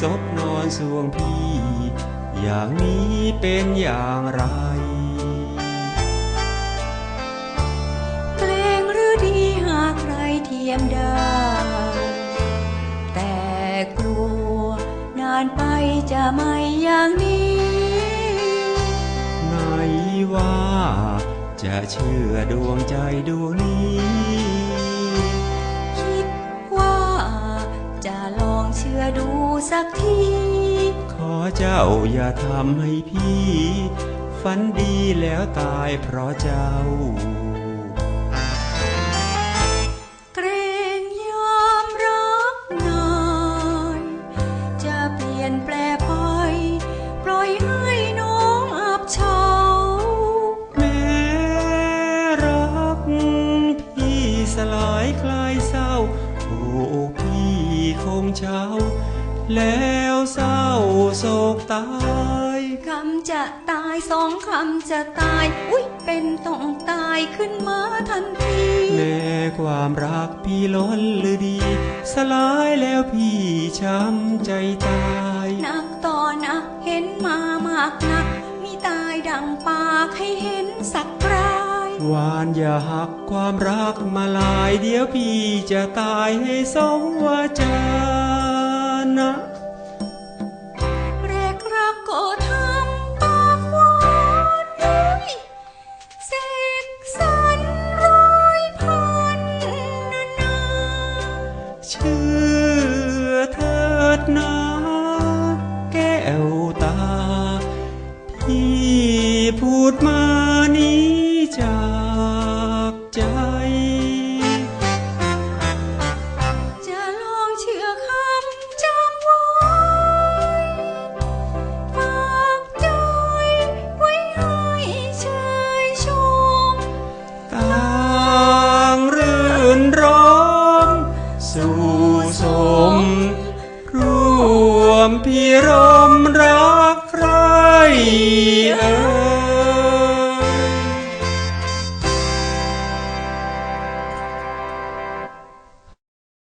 ศพนอนสวงพี่ อย่างนี้เป็นอย่างไรเกรงหรือดีหากใครเทียมได้ แต่กลัวนานไปจะไม่อย่างนี้ไหนว่าจะเชื่อดวงใจดวงนี้คิดว่าจะลองเชื่อดู สักที ขอเจ้าอย่าทำให้พี่ ฝันดีแล้วตายเพราะเจ้า เกรงยอมรับนายจะเปลี่ยนแปลไป ปล่อยให้น้องอับเฉา แม้รัก พี่สลายคลายเศร้า โอ้พี่คงเช้า แล้วเศร้าโศกตายคำจะตายสองคำจะตาย อุ๊ยเป็นต้องตายขึ้นมาทันทีแม่ความรักพี่ล้นหรือดี สลายแล้วพี่ช้ำใจตายนักต่อนักเห็นมามากนักมีตายดังปากให้เห็นสักรายหวานอย่าหักความรักมาลาย เดี๋ยวพี่จะตายให้สมวาจา นะแรกรักก็ทำปากหวานนุ้ยเสกสรรร้อยพันนานาเชื่อเถิดนะแก้วตา พี่พูดมา រមរកใครเอ่ย